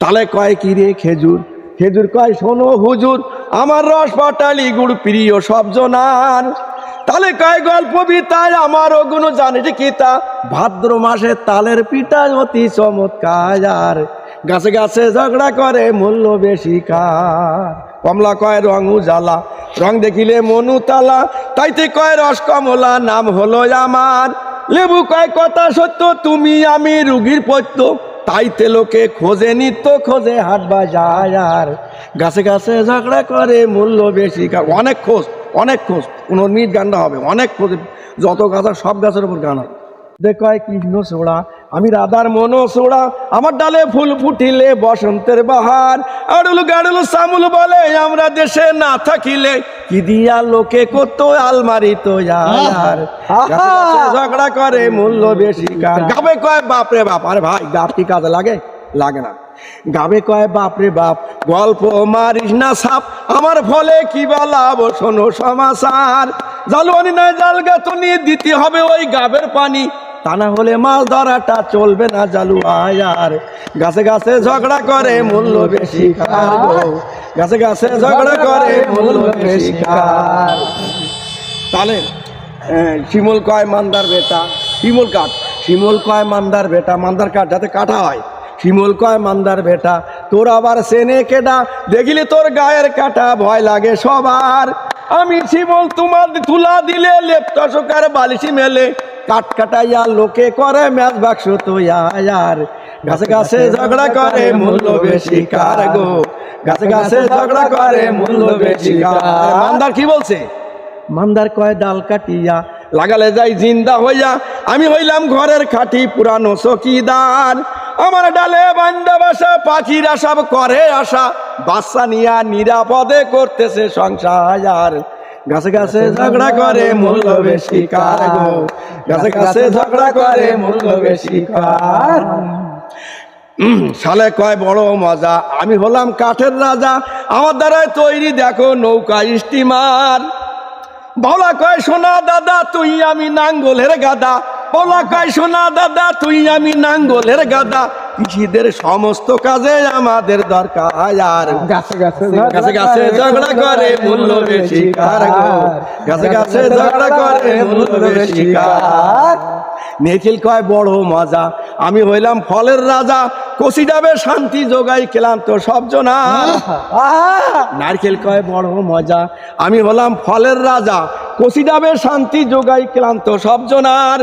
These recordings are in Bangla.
তালে কয় কি রে খেজুর? খেজুর কয়, শোনো হুজুর, আমার রস পাটালি গুড় প্রিয় সব জনার। তালে কয় গল্প বিতায় আমার ওগুলো জানিস কি তা? ভাদ্র মাসে তালের পিঠা অতি চমৎকার। আর গাছে গাছে ঝগড়া করে মূল্য বেশি কার। কমলা কয় রং উজালা, রং দেখিলে মনু তালা তাইতে কয় রস কমলা, নাম হলো আমার। লেবু কয়, কথা সত্য, তুমি আমি রুগীর পত্য তাইতে লোকে খোঁজে নিত খোঁজে হাট বাজার। আর গাছে গাছে ঝগড়া করে, মূল্য বেশি অনেক খোঁজ অনেক খোঁজ। কোনো মিট গানটা হবে, অনেক খোঁজ, যত গাছ সব গাছের উপর গান হবে। দেখায় কৃষ্ণ সোড়া আমি রাধার মনো সোড়া আমার ডালে ফুল ফুটিলে বসন্তের বাহার। আড়ুল গাড়ুল সামুল বলে আমরা দেশে না থাকিলে কি দিয়া লোকে কত আলমারি তো আর ঝগড়া করে মূল্য বেশি গাবে কয় বাপরে বাপ আরে ভাই গাপ কি কাজে লাগে? লাগে না। গাবে কয় বাপরে বাপ গল্প মারিস না সাপ আমার ফলে কি বা লাভ? শোনো সমাচার। জালুয়ানি নয় জাল গাতনি দিতে হবে ওই গাবের পানি। তা না হলে মাছ ধরাটা চলবে না জালু আয়ার গাছে গাছে ঝগড়া করে মূল্য বেশি গাছে গাছে ঝগড়া করে মূল্য বেশি তাহলে শিমুল কয় মান্দার বেটা? শিমুল কাঠ। শিমুল কয় মান্দার বেটা? মান্দার কাঠ যাতে কাটা হয়। শিমুল কয় মান্দার বেটা? তোর আবার সেনে কেডা? দেখিলে তোর গায়ের কাটা ভয় লাগে সবার। আমি শিমুল, তোমার তুলা দিলে লেপটা শোকার বালিশি মেলে। কাট কাটাইয়া লোকে করে, ম্যাচ বাক্স তো আর গাছে গাছে ঝগড়া করে, মূল্য বেশি কার গো? গাছে গাছে ঝগড়া করে, মূল্য বেশি কার। মান্দার কি বলছে? মান্দার কয় ডাল কাটিয়া, লাগালে যাই জিন্দা হইয়া। আমি হইলাম ঘরের খাটি পুরানো চকিদার। আমার ডালে বান্দা বাসা, পাখিরা সব করে আশা। বাচ্চা নিয়া নিরাপদে করতেছে সংসার। গাছে গাছে ঝগড়া করে, মূল্য বেশি কার গো? গাছে গাছে ঝগড়া করে মূল্য বেশি কার। সালে কয় বড় মজা আমি হলাম কাঠের রাজা। আমার দ্বারাই তৈরি দেখো নৌকা স্টিমার। বলা কয় সোনা দাদা তুই আমি নাঙ্গলের গাদা। বলা কয় সোনা দাদা তুই আমি নাঙ্গলের গাদা। কৃষিদের সমস্ত কাজে আমাদের দরকার। আর গাছে গাছে ঝগড়া করে মূল্য বেশি কার গাছে গাছে ঝগড়া করে মূল্য বেশি কার? নিখিল কয় বড় মজা। আমি হইলাম ফলের রাজা। কষি যাবে শান্তি যোগাই ক্লান্ত সব জনার। নারকেল কয় বড় মজা। আমি হলাম ফলের রাজা। কষি যাবে শান্তি যোগাই ক্লান্ত সব জনার।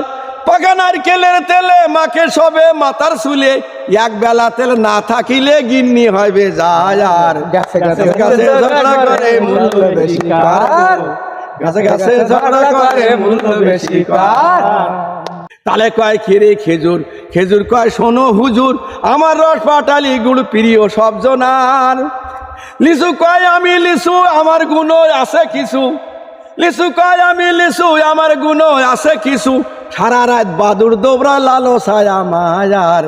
পাকা নারকেলের তেলে মাকে সবে মাথার চুলে এক বেলা তেল না থাকিলে গিন্নি হইবে যায় আর। তালে কয় খেরে খেজুর? খেজুর কয় শোনো হুজুর আমার রস পাটালি গুড় প্রিয় সব জনার। লিচু কয় আমি লিচু আমার গুণ আছে কিছু। লিচু কয় আমি লিচু আমার গুণ আছে কিছু। সারা রাত বাদুর দোবরা লালো ছায়া মায়ার।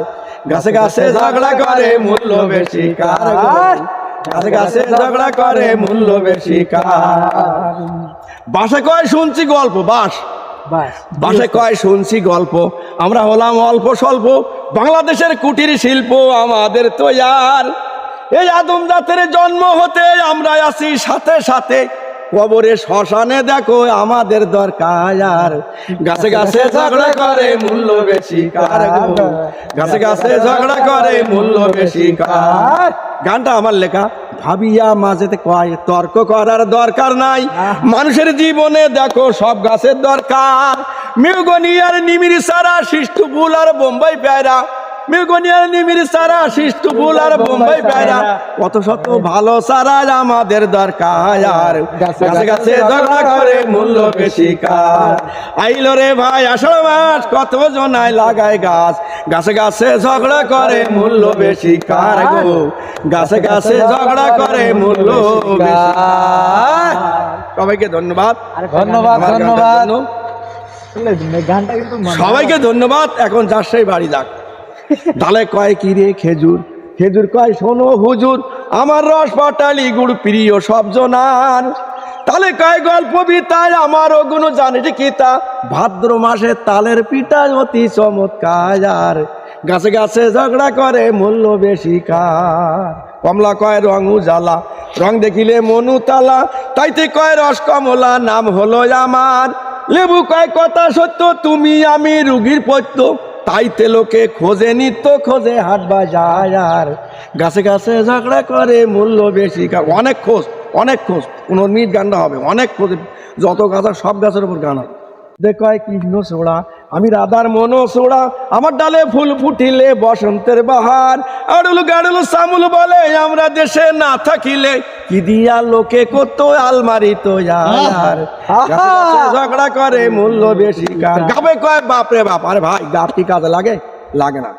গাছে গাছে ঝগড়া করে মূল্য বেশি কার গাছে গাছে ঝগড়া করে মূল্য বেশি কার। বাসে কয় শুনছি গল্প বাস। বাস। কয় শুনছি গল্প আমরা হলাম অল্প স্বল্প। বাংলাদেশের কুটির শিল্প আমাদের তৈয়ার। এই আদম জাতের জন্ম হতে আমরা আছি সাথে সাথে। কবরে শ্মশানে দেখো আমাদের দরকার। আর গাছে গাছে ঝগড়া করে মূল্য বেশি কার গাছে গাছে ঝগড়া করে মূল্য বেশি কার? গানটা আমার লেখা, ভাবিয়া মাঝেতে কয়, তর্ক করার দরকার নাই। মানুষের জীবনে দেখো সব গাছের দরকার। মিউগনিয়ার নিমির সারা শিষ্টু ফুল আর বোম্বাই পেয়রা। মিউগনিয়ার নিমির সারা শিষ্টু ফুল আর বোম্বাই পেয়রা। কত শত ভালো সারা আমাদের দরকার। গাছে গাছে গাছে ঝগড়া করে মূল্য বেশি কার আইলো রে ভাই আষাঢ় মাস কত জনায় লাগায় গাছ। গাছে গাছে ঝগড়া করে মূল্য বেশি কার গো? গাছে গাছে ঝগড়া করে মূল্য সবাইকে ধন্যবাদ। ধন্যবাদ ধন্যবাদ। সবাইকে ধন্যবাদ। এখন যার সেই বাড়ি যাক। ডালে কয় কি রে খেজুর? খেজুর কয়, শোনো হুজুর, আমার রস পাটালি গুড় প্রিয় সব জনার। তালে কয় গল্প বিতায় আমার ওগুলো জানিস কি তা। ভাদ্র মাসে তালের পিঠা অতি চমৎকার। গাছে গাছে ঝগড়া করে মূল্য বেশি কার। কমলা কয়, রং উজালা, রং দেখিলে মনু তালা তাইতে কয়, রস কমলা নাম হলো আমার। লেবু কয়, কথা সত্য, তুমি আমি রুগীর পত্য তাইতে লোকে খোঁজে নিত খোঁজে হাট বাজার। আর গাছে গাছে ঝগড়া করে, মূল্য বেশি অনেক খোঁজ অনেক খোঁজ। কোনো মিট গানটা হবে, অনেক খোঁজ। যত গাছ সব গাছের উপর গান হবে। দেখয় কৃষ্ণ সোড়া আমি রাধার মনো সোড়া আমার ডালে ফুল ফুটিলে বসন্তের বাহার। আড়ুল গাড়ুল সামুল বলে আমরা দেশে না থাকিলে কি দিয়া লোকে কত আলমারি তো আর ঝগড়া করে মূল্য বেশি গাবে কয় বাপ রে বাপ? আরে ভাই গাপ কি কাজে লাগে? লাগে না।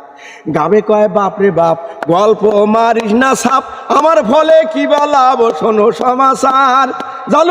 গাবে কয় বাপ রে বাপ? গল্প মারিস না সাপ আমার ফলে কি বা লাভ? শোনো সমাচার। জানো